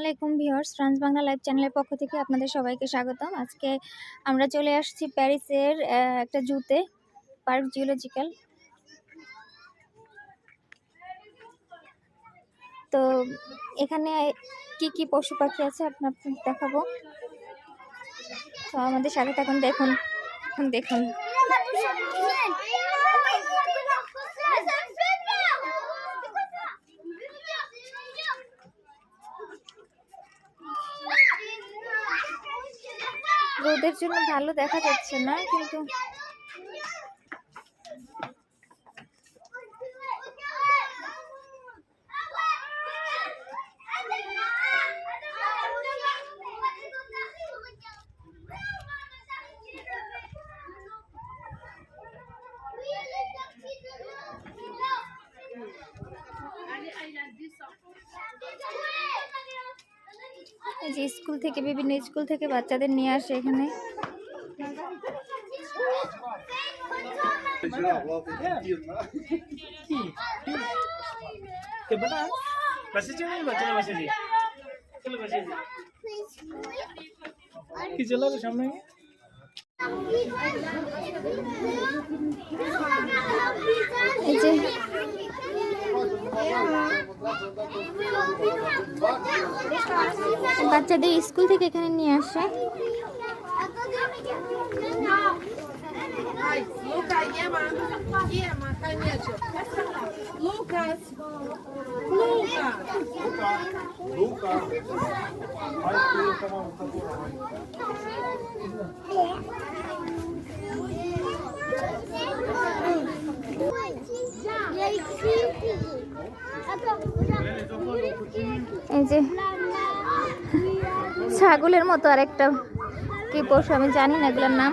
আলাইকুম viewers France Bangla live চ্যানেলের পক্ষ থেকে আপনাদের সবাইকে স্বাগতম। আজকে আমরা চলে আসছি প্যারিসের একটা জুতে, পার্ক জিওলজিক্যাল। তো এখানে কি কি পশু পাখি আছে আপনার দেখাবো? তো আমাদের সাথে থাকুন, দেখুন এখন দেখুন। রোদের জন্য ভালো দেখা যাচ্ছে না কিন্তু এই যে স্কুল থেকে বিভিন্ন স্কুল থেকে বাচ্চাদের নিয়ে আসে এখানে। কি চলো সামনে? এই যে বাচ্চাদের স্কুল থেকে এখানে নিয়ে আসে। Lucas, এই যে ছাগলের মতো আরেকটা কি পশু আমি জানি না এগুলোর নাম।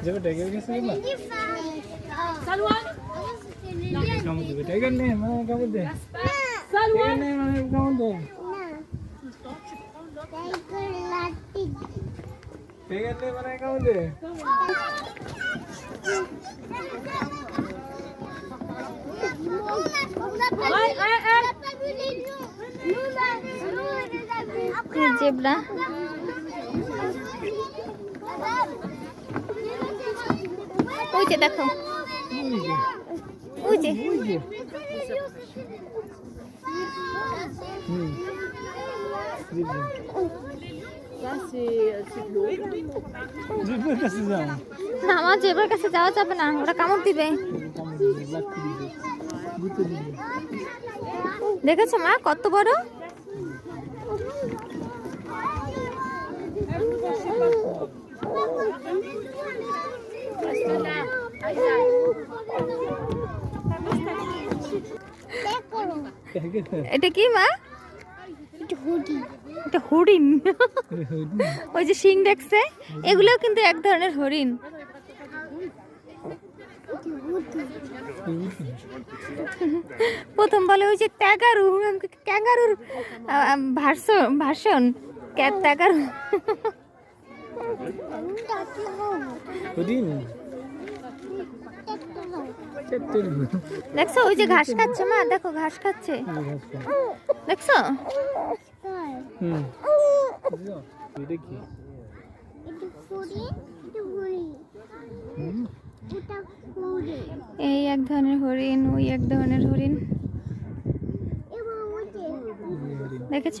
Allez, Liana. এই যে বাঘ ঘুমাচ্ছে টাইগার ঘুমা যাবে টাইগার কাছে যাবে কামড় দেবে টাইগার নে মানে কামড় দে টাইগার নে মানে কামড় দে টাইগার নে মানে কামড় দে এই জেব্রা ওই যে দেখো। ওই যে। না আমার জেব্রার কাছে যাওয়া যাবে না, ওরা কামড় দিবে। দেখেছ মা কত বড়? এটা কি মা? এটা হরিণ। ওই যে শিং দেখছে এগুলোও কিন্তু এক ধরনের হরিণ। প্রথম বলে ওই যে ট্যাগারু ট্যাগারুর ভার্সন। ভাষণ ট্যাগারু হরিণ? দেখছ, ওই যে ঘাস খাচ্ছে মা, দেখো ঘাস খাচ্ছে। দেখছ? এই এক ধরনের হরিণ, ওই এক ধরনের হরিণ। দেখেছ?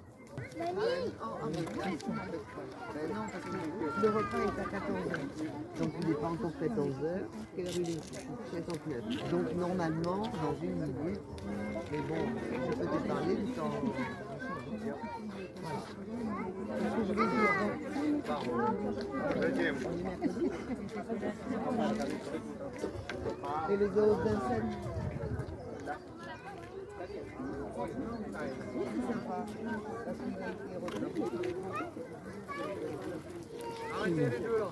Le repas est à 14h. Donc il n'est pas encore 14h. Quelle heure il est 69. Donc normalement, dans une minute, mais bon, je peux te parler du temps. Et les autres d'insectes Arrêtez les deux là.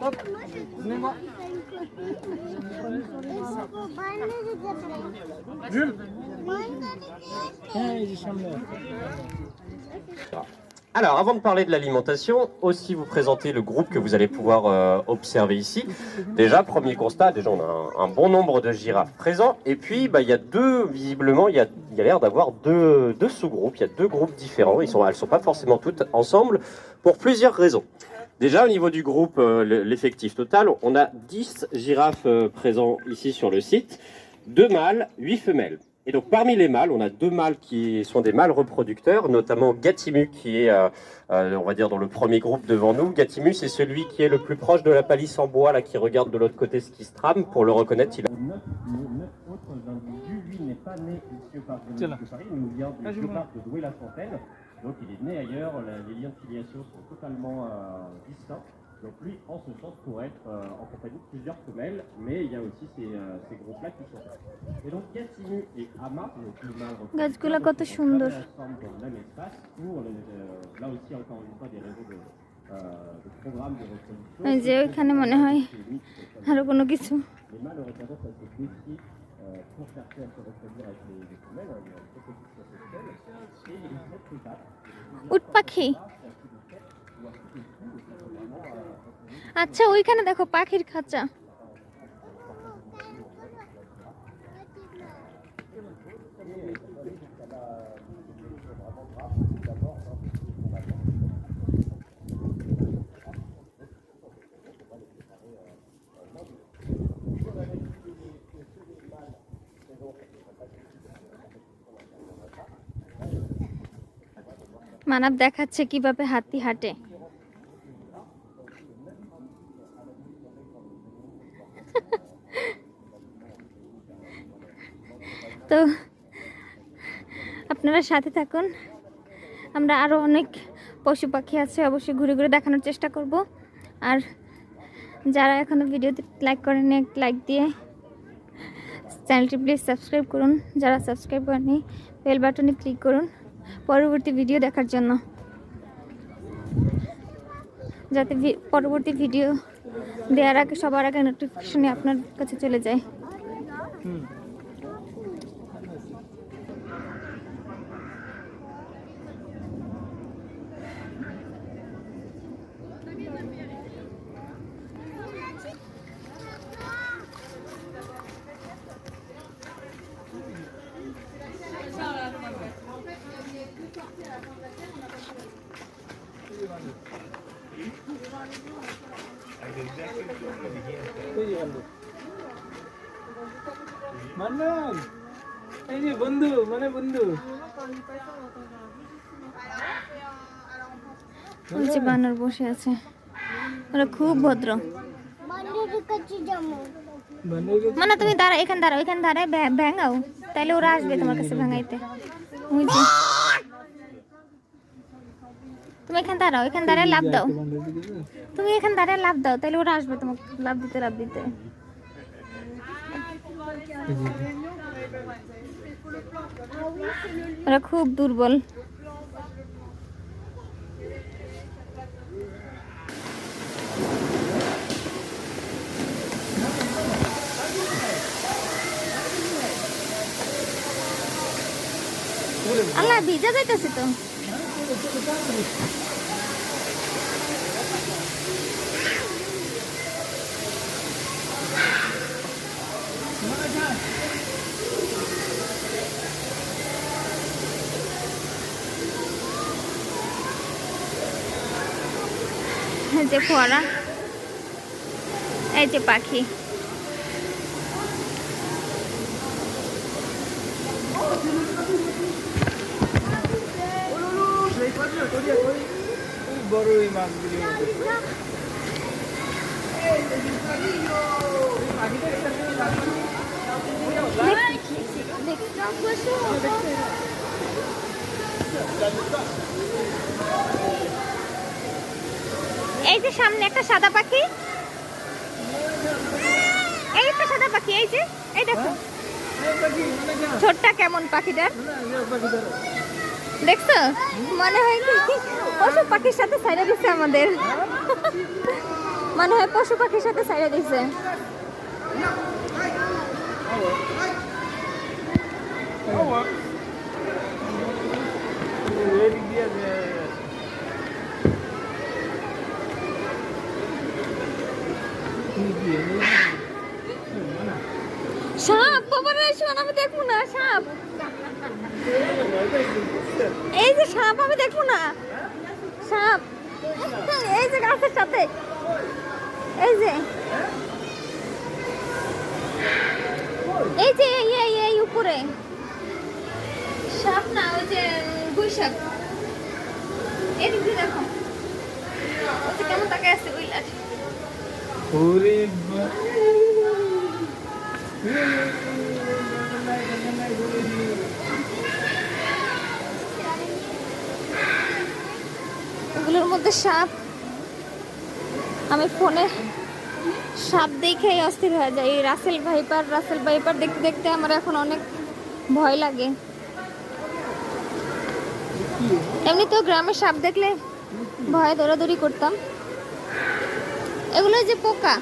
Hop, venez-moi. Jules Hey, j'ai chambé. Alors, avant de parler de l'alimentation, aussi vous présenter le groupe que vous allez pouvoir euh, observer ici. Déjà, premier constat, déjà on a un, bon nombre de girafes présents. Et puis, bah, il y a deux, visiblement, il y a, y a l'air d'avoir deux, deux sous-groupes. Il y a deux groupes différents. Ils sont, elles ne sont pas forcément toutes ensemble pour plusieurs raisons. Déjà, au niveau du groupe, euh, le- l'effectif total, on a 10 girafes euh, présents ici sur le site, deux mâles, 8 femelles. Et donc parmi les mâles, on a deux mâles qui sont des mâles reproducteurs, notamment Gatimu qui est, euh, euh, on va dire, dans le premier groupe devant nous. Gatimu, c'est celui qui est le plus proche de la palisse en bois, là, qui regarde de l'autre côté ce qui se trame. Pour le reconnaître, il a neuf, neuf autres individus. Lui n'est pas né ici au parc de Paris, il nous vient Ah, du vois. parc de Douai-la-Fontaine. Donc il est né ailleurs, les liens de filiation sont totalement euh, distincts. Donc lui, en ce sens, pourrait être euh, en compagnie de plusieurs femelles, mais il y a aussi ces, euh, ces groupes-là qui sont là. Et donc Gatimu et Ama, donc le mâle গাছগুলা কত সুন্দর ensemble dans le même espace où on est, euh, là aussi encore une fois des réseaux de, euh, de programmes de reproduction. এই যে ওইখানে মনে হয় আরও কোনো কিছু se euh, pour chercher à se reproduire avec les, les femelles, hein, il y a une sexuelle, et ils très tard. উট পাখি আচ্ছা ওইখানে দেখো পাখির খাঁচা। মানব দেখাচ্ছে কীভাবে হাতি হাঁটে। তো আপনারা সাথে থাকুন। আমরা আরও অনেক পশু পাখি আছে, অবশ্যই ঘুরে ঘুরে দেখানোর চেষ্টা করব। আর যারা এখনও ভিডিওতে লাইক করেনি একটা লাইক দিয়ে চ্যানেলটি প্লিজ সাবস্ক্রাইব করুন। যারা সাবস্ক্রাইব করেনি বেল বাটনে ক্লিক করুন পরবর্তী ভিডিও দেখার জন্য। যাতে পরবর্তী ভিডিও দেওয়ার আগে সবার আগে নোটিফিকেশনে আপনার কাছে চলে যায়। মান্নান, এই যে বন্ধু মানে বন্ধু। বানর বসে আছে। ওরা খুব ভদ্র। মানে তুমি দাঁড়া এখানে দাঁড়াও, এখানে দাঁড়ায় ভ্যাঙাও। তাহলে ওরা আসবে তোমার কাছে ভ্যাঙাইতে। ওই যে। তুমি এখানে দাঁড়াও, এখানে দাঁড়ায় লাভ দাও। তুমি এখানে দাঁড়ায় লাভ দাও তাহলে ওরা আসবে তোমাকে লাভ দিতে লাভ দিতে। ওরা খুব দুর্বল। আল্লাহ ভিজা যাইতেছে তো। যে ফোয়ারা এই যে পাখি। বড় এই যে সামনে একটা সাদা পাখি। এই একটা সাদা পাখি, এই যে, এই দেখো। ছোটটা কেমন পাখিটার দেখছ? মনে হয় কি পশু পাখির সাথে সাইডে দিচ্ছে আমাদের। মনে হয় পশু পাখির সাথে সাইডে দিচ্ছে এদিক দিয়ে সাপ বাবা রে শোন আমি দেখব না, সাপ। এই যে সাপ, আমি দেখব না। সাপ, এই যে গাছের সাথে। এই যে। এই যে, এই এই উপরে। সাপ না, ওই যে গুইসাপ এদিক দিয়ে দেখো। কেমন তাকায় আছে বা- ওগুলোর মধ্যে সাপ। আমি ফোনে সাপ দেখেই অস্থির হয়ে যায় এই রাসেল ভাইপার রাসেল ভাইপার দেখতে দেখতে আমার এখন অনেক ভয় লাগে। এমনি তো গ্রামে সাপ দেখলে ভয়ে দৌড়াদৌড়ি করতাম। এগুলো যে পোকা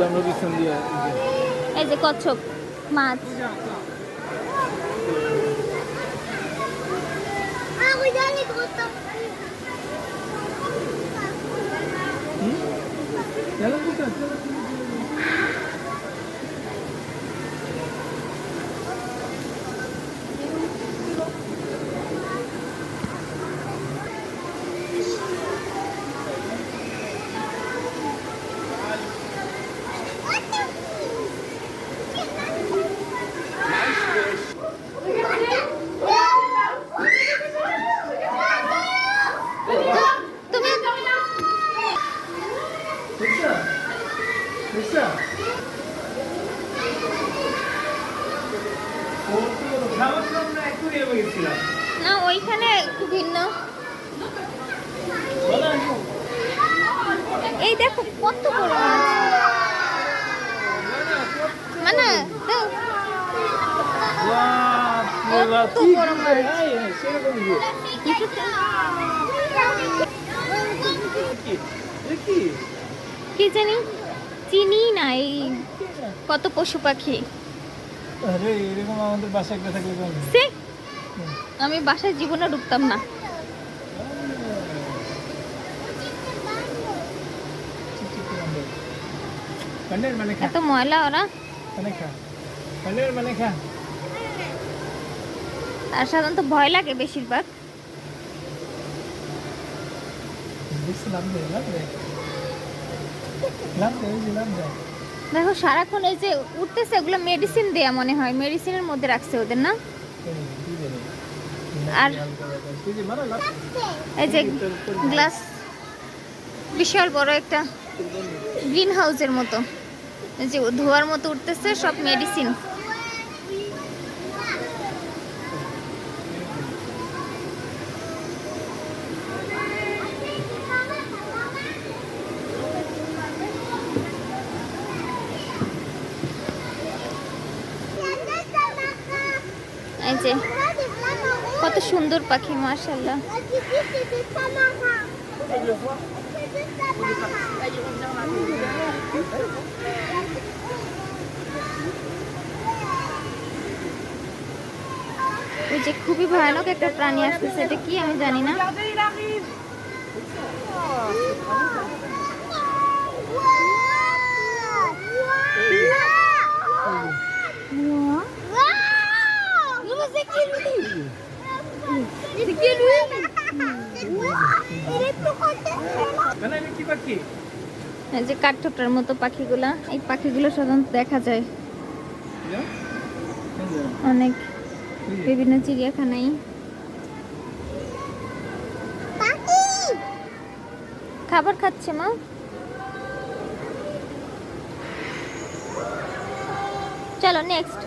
আমরা পিছন দিয়ে। এই যে কচ্ছপ মাছ। চলো পিছন তুমি দেখছ দেখছ ও তো খাবার খাবার না একটু নিয়ে গেছিলাম না ওইখানে একটু ভিন্ন বলো এই দেখো কত বড় মাছ মানে। কত বড় কি জানি চিনি না এই কত পশু পাখি আরে এরকম আমাদের বাসায় একটা থাকলে কেমন? সে আমি বাসায় জীবনে ঢুকতাম না পনির মানে খা এত ময়লা ওরা মানে খা পনির মানে খা আর সাধারণত ভয় লাগে বেশিরভাগ দেখো সারাক্ষণ এই যে উঠতেছে ওগুলো মেডিসিন দেয়া মনে হয় মেডিসিনের মধ্যে রাখছে ওদের না। আর এই যে গ্লাস বিশাল বড় একটা গ্রিন হাউসের মতো যে ধোয়ার মতো উঠতেছে সব মেডিসিন যে কত সুন্দর পাখি মাশাল্লাহ যে খুবই ভয়ানক একটা প্রাণী আসতেছে, এটা কি আমি জানি না যে কাঠঠোকরার মতো পাখিগুলা, এই পাখিগুলো সাধারণত দেখা যায়? অনেক। বিভিন্ন চিড়িয়াখানায়। খাবার খাচ্ছে মা? চলো নেক্সট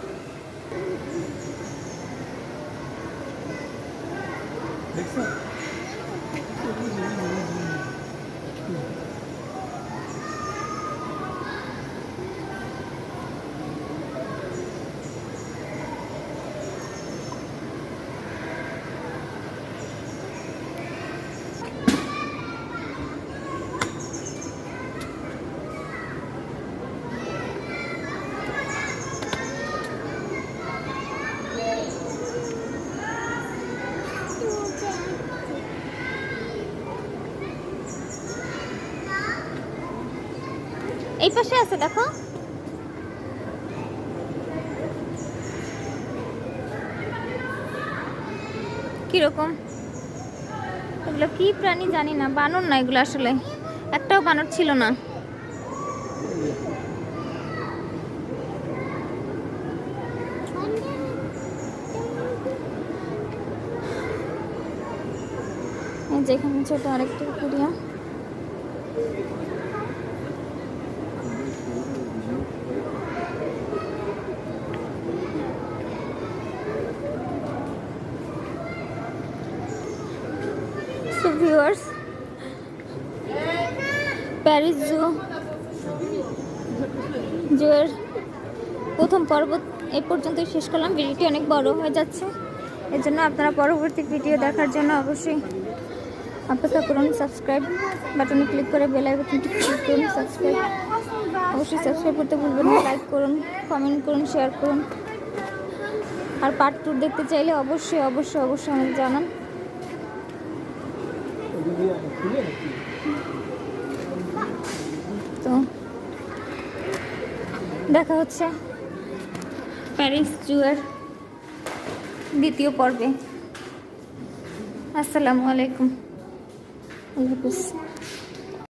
এই পাশে আছে, দেখো। কীরকম? এগুলো কি প্রাণী জানি না, বানর না এগুলো আসলে। একটাও বানর ছিল না। যেখানে ছোট আরেকটা কুড়িয়া সো ভিউয়ার্স প্যারিস জু জুয়ের প্রথম পর্ব এ পর্যন্তই শেষ করলাম। ভিডিওটি অনেক বড় হয়ে যাচ্ছে। এর জন্য আপনারা পরবর্তী ভিডিও দেখার জন্য অবশ্যই অপেক্ষা করুন। সাবস্ক্রাইব বাটনে ক্লিক করে বেল আইকনটি ক্লিক করুন। সাবস্ক্রাইব অবশ্যই সাবস্ক্রাইব করতে ভুলবেন না। লাইক করুন, কমেন্ট করুন, শেয়ার করুন। আর পার্ট টু দেখতে চাইলে অবশ্যই অবশ্যই অবশ্যই আমাকে জানান ওগুলি আমি খুলে নাকি তো দেখা হচ্ছে প্যারিস জুয়ার দ্বিতীয় পর্বে। আসসালামু আলাইকুম। আল্লাহ হাফিজ।